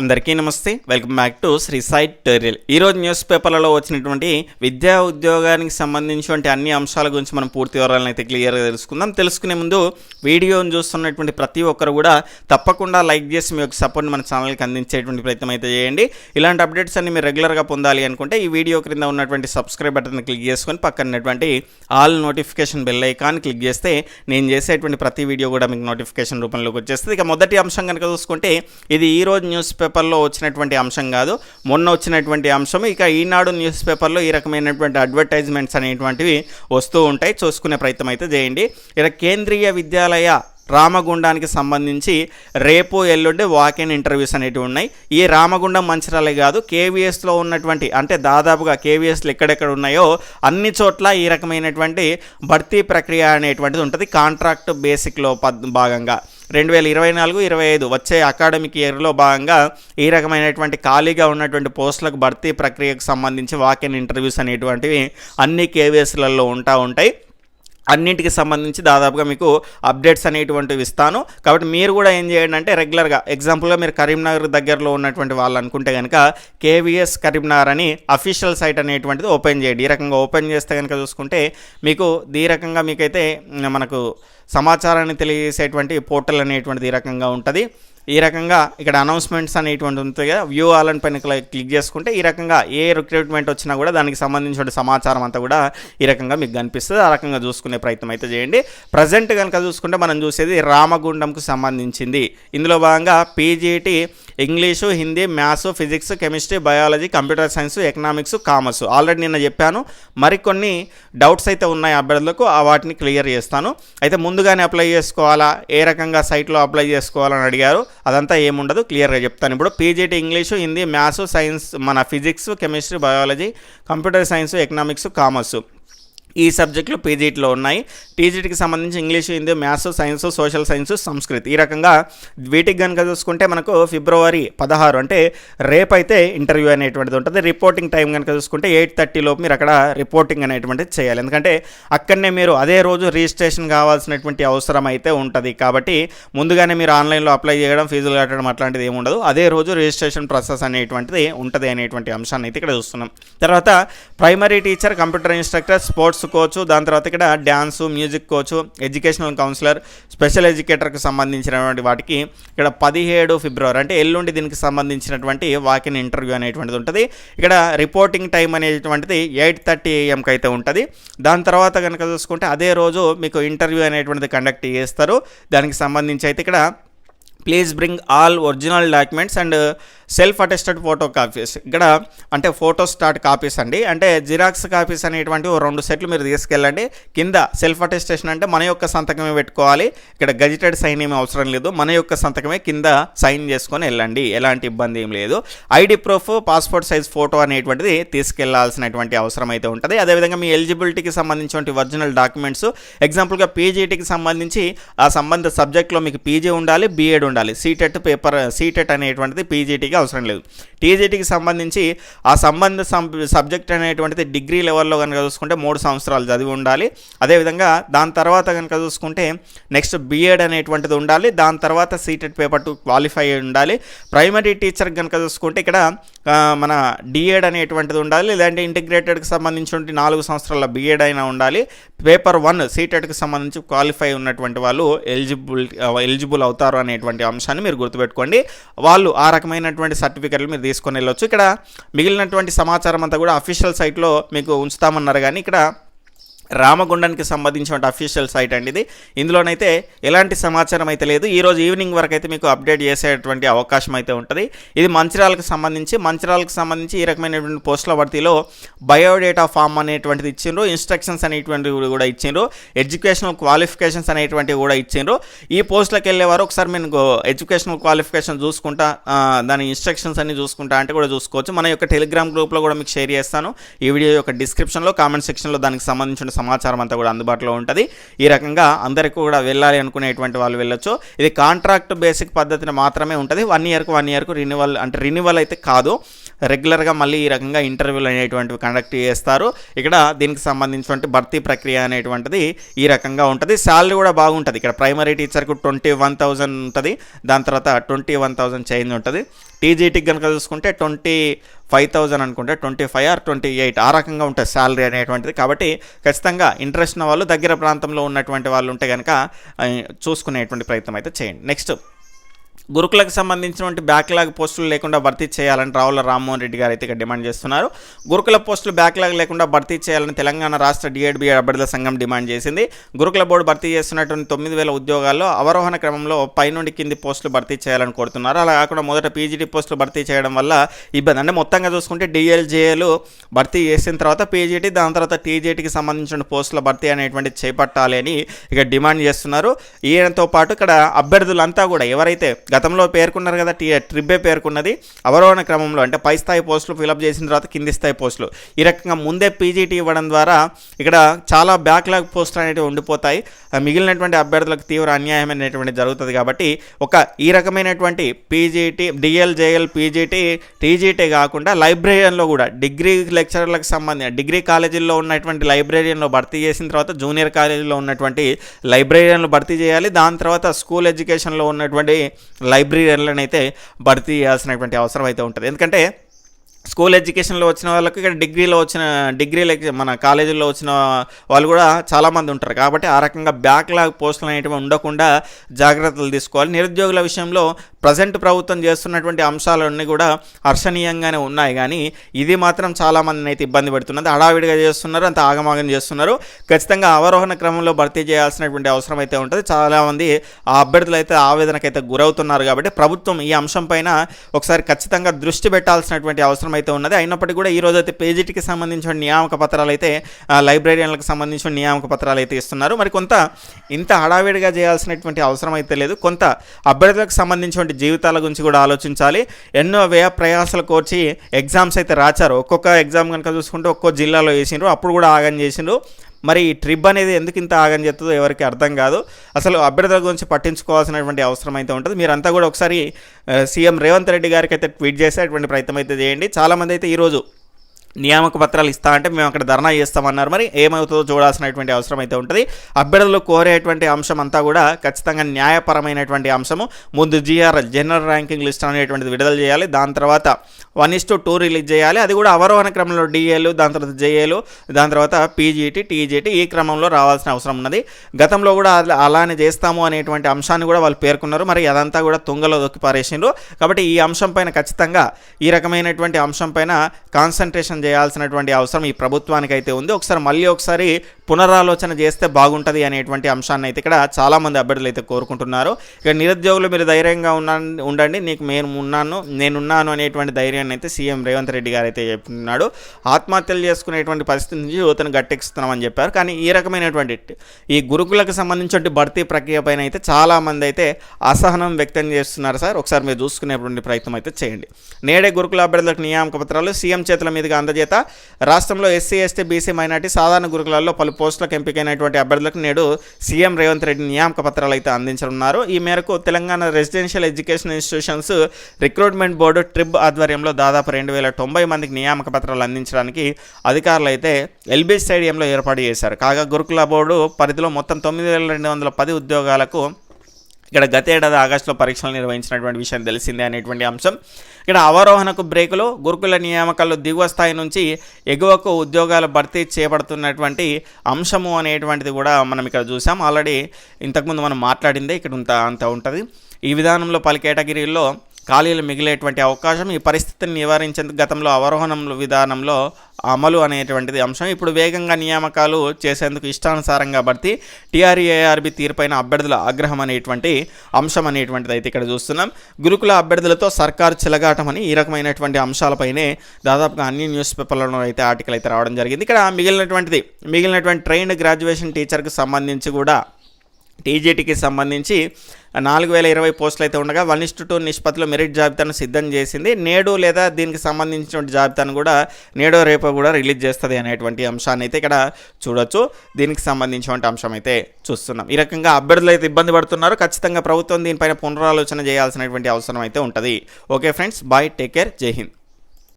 అందరికీ నమస్తే. Welcome back to Sri tutorial ఈరోజు న్యూస్ పేపర్లలో వచ్చినటువంటి విద్యా ఉద్యోగానికి సంబంధించినటువంటి అన్ని అంశాల గురించి మనం పూర్తి వివరాలను అయితే క్లియర్గా తెలుసుకుందాం. తెలుసుకునే ముందు వీడియోను చూస్తున్నటువంటి ప్రతి ఒక్కరు కూడా తప్పకుండా లైక్ చేసి మీ యొక్క సపోర్ట్ మన ఛానల్కి అందించేటువంటి ప్రయత్నం అయితే చేయండి. ఇలాంటి అప్డేట్స్ అన్ని మీరు రెగ్యులర్గా పొందాలి అనుకుంటే ఈ వీడియో క్రింద ఉన్నటువంటి సబ్స్క్రైబ్ బటన్ క్లిక్ చేసుకొని పక్కనటువంటి all notification bell icon click చేస్తే నేను చేసేటువంటి ప్రతి వీడియో కూడా మీకు నోటిఫికేషన్ రూపంలోకి వచ్చేస్తుంది. ఇక మొదటి అంశం కనుక చూసుకుంటే ఇది ఈరోజు న్యూస్ పేపర్లో వచ్చినటువంటి అంశం కాదు. మొన్న వచ్చినటువంటి అంశం ఇక ఈనాడు న్యూస్ పేపర్లో ఈ రకమైనటువంటి అడ్వర్టైజ్మెంట్స్ అనేటువంటివి వస్తూ ఉంటాయి. చూసుకునే ప్రయత్నం అయితే చేయండి. ఇక కేంద్రీయ విద్యాలయ రామగుండానికి సంబంధించి రేపు ఎల్లుండి వాక్ ఇన్ ఇంటర్వ్యూస్ అనేటివి ఉన్నాయి. ఈ రామగుండం మంచిరాలే కాదు కేవీఎస్లో ఉన్నటువంటి అంటే దాదాపుగా కేవీఎస్లు ఎక్కడెక్కడ ఉన్నాయో అన్ని చోట్ల ఈ రకమైనటువంటి భర్తీ ప్రక్రియ అనేటువంటిది ఉంటుంది. కాంట్రాక్ట్ బేసిక్లో పద్ భాగంగా. రెండు వేల ఇరవై నాలుగు ఇరవై ఐదు వచ్చే అకాడమిక్ ఇయర్లో భాగంగా ఈ రకమైనటువంటి ఖాళీగా ఉన్నటువంటి పోస్టులకు భర్తీ ప్రక్రియకు సంబంధించి వాక్ ఇన్ ఇంటర్వ్యూస్ అనేటువంటివి అన్ని కేవీఎస్లలో ఉంటా ఉంటాయి. అన్నింటికి సంబంధించి దాదాపుగా మీకు అప్డేట్స్ అనేటువంటివి ఇస్తాను. కాబట్టి మీరు కూడా ఏం చేయండి అంటే రెగ్యులర్గా ఎగ్జాంపుల్గా మీరు కరీంనగర్ దగ్గరలో ఉన్నటువంటి వాళ్ళు అనుకుంటే కనుక కేవీఎస్ కరీంనగర్ అని అఫీషియల్ సైట్ అనేటువంటిది ఓపెన్ చేయండి. ఈ రకంగా ఓపెన్ చేస్తే కనుక చూసుకుంటే మీకు ఈ రకంగా మీకైతే మనకు సమాచారాన్ని తెలియజేసేటువంటి పోర్టల్ అనేటువంటిది ఈ రకంగా ఉంటుంది. ఈ రకంగా ఇక్కడ అనౌన్స్మెంట్స్ అనేటువంటి ఉంటుంది కదా వ్యూ ఆల్ అని పైన క్లిక్ చేసుకుంటే ఈ రకంగా ఏ రిక్రూట్మెంట్ వచ్చినా కూడా దానికి సంబంధించిన సమాచారం అంతా కూడా ఈ రకంగా మీకు కనిపిస్తుంది. ఆ రకంగా చూసుకునే ప్రయత్నం అయితే చేయండి. ప్రజెంట్ కనుక చూసుకుంటే మనం చూసేది రామగుండంకు సంబంధించింది. ఇందులో భాగంగా PGT English Hindi maths physics chemistry biology computer science economics commerce. Already నిన్న చెప్పాను. మరికొన్ని డౌట్స్ అయితే ఉన్నాయి అభ్యర్థులకు. ఆ వాటిని క్లియర్ చేస్తాను. అయితే ముందుగానే అప్లై చేసుకోవాలా? ఏ రకంగా సైట్లో అప్లై చేసుకోవాలని అడిగారు. అదంతా ఏముండదు. క్లియర్గా చెప్తాను. ఇప్పుడు PGT English Hindi maths science మన physics chemistry biology computer science economics commerce. ఈ సబ్జెక్టులు పీజీటీలో ఉన్నాయి. టీజీటీకి సంబంధించి English Hindi maths science social science సంస్కృతి. ఈ రకంగా వీటికి కనుక చూసుకుంటే మనకు ఫిబ్రవరి పదహారు అంటే రేపైతే ఇంటర్వ్యూ అనేటువంటిది ఉంటుంది. రిపోర్టింగ్ టైం కనుక చూసుకుంటే ఎయిట్ థర్టీలో మీరు అక్కడ రిపోర్టింగ్ అనేటువంటిది చేయాలి. ఎందుకంటే అక్కడనే మీరు అదే రోజు రిజిస్ట్రేషన్ కావాల్సినటువంటి అవసరం అయితే ఉంటుంది. కాబట్టి ముందుగానే మీరు ఆన్లైన్లో అప్లై చేయడం ఫీజులు కట్టడం అట్లాంటిది ఏమి ఉండదు. అదే రోజు రిజిస్ట్రేషన్ ప్రాసెస్ అనేటువంటిది ఉంటుంది అనేటువంటి అంశాన్ని అయితే ఇక్కడ చూస్తున్నాం. తర్వాత primary teacher computer instructor sports coach దాని తర్వాత ఇక్కడ dance music coach educational counsellor special ఎడ్యుకేటర్కి సంబంధించినటువంటి వాటికి ఇక్కడ పదిహేడు ఫిబ్రవరి అంటే ఎల్లుండి దీనికి సంబంధించినటువంటి వాకిన్ ఇంటర్వ్యూ అనేటువంటిది ఉంటుంది. ఇక్కడ రిపోర్టింగ్ టైం అనేటువంటిది ఎయిట్ థర్టీ ఏఎంకి అయితే ఉంటుంది. దాని తర్వాత కనుక చూసుకుంటే అదే రోజు మీకు ఇంటర్వ్యూ అనేటువంటిది కండక్ట్ చేస్తారు. దానికి సంబంధించి అయితే ఇక్కడ please bring all original documents and self attested photo copies. ఇక్కడ అంటే ఫోటో స్టార్ట్ కాపీస్ అండి. అంటే జిరాక్స్ కాపీస్ అనేటువంటి రెండు సెట్లు మీరు తీసుకెళ్ళండి. కింద సెల్ఫ్ అటెస్టేషన్ అంటే మన యొక్క సంతకమే పెట్టుకోవాలి. ఇక్కడ గజిటెడ్ సైన్ ఏమీ అవసరం లేదు. మన యొక్క సంతకమే కింద సైన్ చేసుకొని వెళ్ళండి. ఎలాంటి ఇబ్బంది ఏం లేదు. ID proof passport size photo అనేటువంటిది తీసుకెళ్ళాల్సినటువంటి అవసరం అయితే ఉంటుంది. అదేవిధంగా మీ ఎలిజిబిలిటీకి సంబంధించినటువంటి ఒరిజినల్ డాక్యుమెంట్స్. ఎగ్జాంపుల్గా పీజీటీకి సంబంధించి ఆ సంబంధ సబ్జెక్ట్లో మీకు పీజీ ఉండాలి బీఎడ్ ఉండాలి. సీటెట్ పేపర్ సీటెట్ అనేటువంటిది పీజీటీకి అవసరం లేదు. టీజీటీకి సంబంధించి ఆ సంబంధ సబ్జెక్ట్ అనేటువంటిది డిగ్రీ లెవెల్లో కనుక చూసుకుంటే మూడు సంవత్సరాలు చదివి ఉండాలి. అదేవిధంగా దాని తర్వాత కనుక చూసుకుంటే నెక్స్ట్ బీఎడ్ అనేటువంటిది ఉండాలి. దాని తర్వాత సీటెడ్ పేపర్ టు క్వాలిఫై అయి ఉండాలి. ప్రైమరీ టీచర్ కనుక చూసుకుంటే ఇక్కడ మన డిఎడ్ అనేటువంటిది ఉండాలి. లేదంటే ఇంటిగ్రేటెడ్కి సంబంధించిన నాలుగు సంవత్సరాల బీఎడ్ అయినా ఉండాలి. పేపర్ వన్ సీటెడ్కి సంబంధించి క్వాలిఫై ఉన్నటువంటి వాళ్ళు ఎలిజిబుల్ ఎలిజిబుల్ అవుతారు అనేటువంటి అంశాన్ని మీరు గుర్తుపెట్టుకోండి. వాళ్ళు ఆ రకమైనటువంటి సర్టిఫికెట్లు మీరు తీసుకొని వెళ్ళొచ్చు. ఇక్కడ మిగిలినటువంటి సమాచారం అంతా కూడా అఫీషియల్ సైట్లో మీకు ఉంచుతామన్నారు. కానీ ఇక్కడ రామగుండానికి సంబంధించిన అఫీషియల్ సైట్ అండి ఇది. ఇందులోనైతే ఎలాంటి సమాచారం అయితే లేదు. ఈరోజు ఈవినింగ్ వరకు అయితే మీకు అప్డేట్ చేసేటువంటి అవకాశం అయితే ఉంటుంది. ఇది మంచిర్యాలకు సంబంధించి మంచిర్యాలకు సంబంధించి ఈ రకమైనటువంటి పోస్టుల భర్తీలో బయోడేటా ఫామ్ అనేటువంటిది ఇచ్చిండ్రు. ఇన్స్ట్రక్షన్స్ అనేటువంటివి కూడా ఇచ్చిండ్రు. ఎడ్యుకేషనల్ క్వాలిఫికేషన్స్ అనేటువంటివి కూడా ఇచ్చిండ్రు. ఈ పోస్టులకు వెళ్ళేవారు ఒకసారి మీకు ఎడ్యుకేషనల్ క్వాలిఫికేషన్ చూసుకుంటా దాని ఇన్స్ట్రక్షన్స్ అన్ని చూసుకుంటా అంటే కూడా చూసుకోవచ్చు. మన యొక్క టెలిగ్రామ్ గ్రూప్లో కూడా మీకు షేర్ చేస్తాను. ఈ వీడియో యొక్క డిస్క్రిప్షన్లో కామెంట్ సెక్షన్లో దానికి సంబంధించిన సమాచారం అంతా కూడా అందుబాటులో ఉంటుంది. ఈ రకంగా అందరికీ కూడా వెళ్ళాలి అనుకునేటువంటి వాళ్ళు వెళ్ళొచ్చు. ఇది కాంట్రాక్ట్ బేసిక్ పద్ధతిని మాత్రమే ఉంటుంది. వన్ ఇయర్కు వన్ ఇయర్కు రినివల్ అంటే రినివల్ అయితే కాదు. రెగ్యులర్గా మళ్ళీ ఈ రకంగా ఇంటర్వ్యూలు అనేటువంటివి కండక్ట్ చేస్తారు. ఇక్కడ దీనికి సంబంధించినటువంటి భర్తీ ప్రక్రియ అనేటువంటిది ఈ రకంగా ఉంటుంది. శాలరీ కూడా బాగుంటుంది. ఇక్కడ ప్రైమరీ టీచర్కు ట్వంటీ వన్ థౌజండ్ ఉంటుంది. దాని తర్వాత ట్వంటీ వన్ థౌజండ్ చేంజ్ ఉంటుంది. టీజీటీకి కనుక చూసుకుంటే ట్వంటీ ఫైవ్ థౌజండ్ అనుకుంటే twenty five or twenty eight ఆ రకంగా ఉంటుంది శాలరీ అనేటువంటిది. కాబట్టి ఖచ్చితంగా ఇంట్రెస్ట్ ఉన్న వాళ్ళు దగ్గర ప్రాంతంలో ఉన్నటువంటి వాళ్ళు ఉంటే కనుక చూసుకునేటువంటి ప్రయత్నం అయితే చేయండి. నెక్స్ట్ గురుకులకు సంబంధించినటువంటి బ్యాక్లాగ్ పోస్టులు లేకుండా భర్తీ చేయాలని రావుల రామ్మోహన్ రెడ్డి గారు అయితే ఇక్కడ డిమాండ్ చేస్తున్నారు. గురుకుల పోస్టులు బ్యాక్లాగ్ లేకుండా భర్తీ చేయాలని తెలంగాణ రాష్ట్ర డిఎడ్బి అభ్యర్థుల సంఘం డిమాండ్ చేసింది. గురుకుల బోర్డు భర్తీ చేస్తున్నటువంటి తొమ్మిది వేల ఉద్యోగాల్లో అవరోహణ క్రమంలో పైనుండి కింది పోస్టులు భర్తీ చేయాలని కోరుతున్నారు. అలా కాకుండా మొదట పీజీటీ పోస్టులు భర్తీ చేయడం వల్ల ఇబ్బంది. అంటే మొత్తంగా చూసుకుంటే డిఎల్జేఏలు భర్తీ చేసిన తర్వాత పీజీటీ దాని తర్వాత టీజీటీకి సంబంధించిన పోస్టుల భర్తీ అనేటువంటి చేపట్టాలి అని ఇక డిమాండ్ చేస్తున్నారు. ఈయనతో పాటు ఇక్కడ అభ్యర్థులంతా కూడా ఎవరైతే గతంలో పేర్కొన్నారు కదా టీ ట్రిబ్బే పేర్కొన్నది. అవరోహణ క్రమంలో అంటే పై స్థాయి పోస్టులు ఫిలప్ చేసిన తర్వాత కింది స్థాయి పోస్టులు. ఈ రకంగా ముందే పీజీటీ ఇవ్వడం ద్వారా ఇక్కడ చాలా బ్యాక్లాగ్ పోస్టులు అనేవి ఉండిపోతాయి. మిగిలినటువంటి అభ్యర్థులకు తీవ్ర అన్యాయం అనేటువంటి జరుగుతుంది కాబట్టి ఒక ఈ రకమైనటువంటి PGT DL JL PGT TGT కాకుండా లైబ్రరీలో కూడా డిగ్రీ లెక్చరర్లకు సంబంధించి డిగ్రీ కాలేజీల్లో ఉన్నటువంటి లైబ్రరీలో భర్తీ చేసిన తర్వాత జూనియర్ కాలేజీలో ఉన్నటువంటి లైబ్రరీలను భర్తీ చేయాలి. దాని తర్వాత స్కూల్ ఎడ్యుకేషన్లో ఉన్నటువంటి లైబ్రరీలనైతే భర్తీ చేయాల్సినటువంటి అవసరం అయితే ఉంటుంది. ఎందుకంటే స్కూల్ ఎడ్యుకేషన్లో వచ్చిన వాళ్ళకి ఇక్కడ డిగ్రీలో వచ్చిన డిగ్రీలు మన కాలేజీలో వచ్చిన వాళ్ళు కూడా చాలామంది ఉంటారు. కాబట్టి ఆ రకంగా బ్యాక్లాగ్ పోస్టులు అనేటివి ఉండకుండా జాగ్రత్తలు తీసుకోవాలి. నిరుద్యోగుల విషయంలో ప్రజెంట్ ప్రభుత్వం చేస్తున్నటువంటి అంశాలన్నీ కూడా హర్షణీయంగానే ఉన్నాయి. కానీ ఇది మాత్రం చాలామందిని అయితే ఇబ్బంది పెడుతున్నది. హడావిడిగా చేస్తున్నారు అంత ఆగమాగం చేస్తున్నారు. ఖచ్చితంగా అవరోహణ క్రమంలో భర్తీ చేయాల్సినటువంటి అవసరం అయితే ఉంటుంది. చాలామంది ఆ అభ్యర్థులు అయితే ఆవేదనకైతే గురవుతున్నారు. కాబట్టి ప్రభుత్వం ఈ అంశం పైన ఒకసారి ఖచ్చితంగా దృష్టి పెట్టాల్సినటువంటి అవసరం అయితే ఉన్నది. అయినప్పటికీ కూడా ఈ రోజు అయితే పేజీటీకి సంబంధించిన నియామక పత్రాలు అయితే లైబ్రరీలకు సంబంధించిన నియామక పత్రాలు అయితే ఇస్తున్నారు. మరి కొంత ఇంత హడావిడిగా చేయాల్సినటువంటి అవసరం అయితే లేదు. కొంత అభ్యర్థులకు సంబంధించిన జీవితాల గురించి కూడా ఆలోచించాలి. ఎన్నో వ్యయ ప్రయాసాలు కోర్చి ఎగ్జామ్స్ అయితే రాచారు. ఒక్కొక్క ఎగ్జామ్ కనుక చూసుకుంటే ఒక్కో జిల్లాలో వేసిండ్రు. అప్పుడు కూడా ఆగం చేసిండ్రు. మరి ఈ ట్రిప్ అనేది ఎందుకు ఇంత ఆగని చెప్తుందో ఎవరికి అర్థం కాదు. అసలు అభ్యర్థుల గురించి పట్టించుకోవాల్సినటువంటి అవసరం అయితే ఉంటుంది. మీరంతా కూడా ఒకసారి సీఎం రేవంత్ రెడ్డి గారికి అయితే ట్వీట్ చేసేటువంటి ప్రయత్నం అయితే చేయండి. చాలామంది అయితే ఈరోజు నియామక పత్రాలు ఇస్తా అంటే మేము అక్కడ ధర్నా చేస్తామన్నారు. మరి ఏమవుతుందో చూడాల్సినటువంటి అవసరం అయితే ఉంటుంది. అభ్యర్థులు కోరేటువంటి అంశం అంతా కూడా ఖచ్చితంగా న్యాయపరమైనటువంటి అంశము. ముందు జిఆర్ఎల్ జనరల్ ర్యాంకింగ్ లిస్ట్ అనేటువంటిది విడుదల చేయాలి. దాని తర్వాత one is to two release చేయాలి. అది కూడా అవరోహణ క్రమంలో డిఏలు దాని తర్వాత జేఏలు దాని తర్వాత పీజీటీ టీజీటీ ఈ క్రమంలో రావాల్సిన అవసరం ఉన్నది. గతంలో కూడా అలా- అలానే చేస్తాము అనేటువంటి అంశాన్ని కూడా వాళ్ళు పేర్కొన్నారు. మరి అదంతా కూడా తుంగలో దొక్కి పారేసిండ్రు. కాబట్టి ఈ అంశం పైన ఖచ్చితంగా ఈ రకమైనటువంటి అంశం పైన కాన్సన్ట్రేషన్ చేయాల్సినటువంటి అవసరం ఈ ప్రభుత్వానికి అయితే ఉంది. ఒకసారి మళ్ళీ ఒకసారి పునరాలోచన చేస్తే బాగుంటుంది అనేటువంటి అంశాన్ని అయితే ఇక్కడ చాలామంది అభ్యర్థులు అయితే కోరుకుంటున్నారు. ఇక నిరుద్యోగులు మీరు ధైర్యంగా ఉన్నా ఉండండి నీకు నేను ఉన్నాను నేనున్నాను అనేటువంటి ధైర్యాన్ని అయితే సీఎం రేవంత్ రెడ్డి గారు అయితే చెప్తున్నాడు. ఆత్మహత్యలు చేసుకునేటువంటి పరిస్థితి నుంచి యువతను గట్టెక్కిస్తున్నామని చెప్పారు. కానీ ఈ రకమైనటువంటి ఈ గురుకులకు సంబంధించిన భర్తీ ప్రక్రియ పైన అయితే చాలామంది అయితే అసహనం వ్యక్తం చేస్తున్నారు సార్. ఒకసారి మీరు చూసుకునేటువంటి ప్రయత్నం అయితే చేయండి. నేడే గురుకుల అభ్యర్థులకు నియామక పత్రాలు సీఎం చేతుల మీదుగా అందజేత. రాష్ట్రంలో ఎస్సీ ఎస్టీ బీసీ మైనార్టీ సాధారణ గురుకులాల్లో పలు పోస్టులకు ఎంపికైనటువంటి అభ్యర్థులకు నేడు సీఎం రేవంత్ రెడ్డి నియామక పత్రాలు అయితే అందించనున్నారు. ఈ మేరకు Telangana residential education institutions recruitment board ట్రిబ్ ఆధ్వర్యంలో దాదాపు రెండు వేల తొంభై మందికి నియామక పత్రాలు అందించడానికి అధికారులు అయితే ఎల్బీ స్టేడియంలో ఏర్పాటు చేశారు. కాగా గురుకుల బోర్డు పరిధిలో మొత్తం తొమ్మిది వేల రెండు వందల పది ఉద్యోగాలకు ఇక్కడ గత ఏడాది ఆగస్టులో పరీక్షలు నిర్వహించినటువంటి విషయం తెలిసిందే అనేటువంటి అంశం. ఇక్కడ అవరోహణకు బ్రేకులు గురుకుల నియామకాలు దిగువ స్థాయి నుంచి ఎగువకు ఉద్యోగాల భర్తీ చేపడుతున్నటువంటి అంశము అనేటువంటిది కూడా మనం ఇక్కడ చూసాం. ఆల్రెడీ ఇంతకుముందు మనం మాట్లాడిందే ఇక్కడ అంత ఉంటుంది. ఈ విధానంలో పలు కేటగిరీల్లో ఖాళీలు మిగిలేటువంటి అవకాశం ఈ పరిస్థితిని నివారించేందుకు గతంలో అవరోహణం విధానంలో అమలు అనేటువంటిది అంశం. ఇప్పుడు వేగంగా నియామకాలు చేసేందుకు ఇష్టానుసారంగా బట్టి టీఆర్ఏఆర్బి తీరుపైన అభ్యర్థుల ఆగ్రహం అనేటువంటి అంశం అనేటువంటిది అయితే ఇక్కడ చూస్తున్నాం. గురుకుల అభ్యర్థులతో సర్కారు చిలగాటమని ఈ రకమైనటువంటి అంశాలపైనే దాదాపుగా అన్ని న్యూస్ పేపర్లలో అయితే ఆర్టికల్ అయితే రావడం జరిగింది. ఇక్కడ మిగిలినటువంటిది మిగిలినటువంటి ట్రైన్డ్ గ్రాడ్యుయేషన్ టీచర్కి సంబంధించి కూడా టీజీటీకి సంబంధించి నాలుగు వేల ఇరవై పోస్టులు అయితే ఉండగా వన్ ఇస్టు టూ నిష్పత్తిలో మెరిట్ జాబితాను సిద్ధం చేసింది. నేడు లేదా దీనికి సంబంధించిన జాబితాను కూడా నేడో రేపో కూడా రిలీజ్ చేస్తుంది అనేటువంటి అంశాన్ని అయితే ఇక్కడ చూడొచ్చు. దీనికి సంబంధించినటువంటి అంశం అయితే చూస్తున్నాం. ఈ రకంగా అభ్యర్థులు అయితే ఇబ్బంది పడుతున్నారు. ఖచ్చితంగా ప్రభుత్వం దీనిపైన పునరాలోచన చేయాల్సినటువంటి అవసరం అయితే ఉంటుంది. Okay friends bye take care Jai Hind.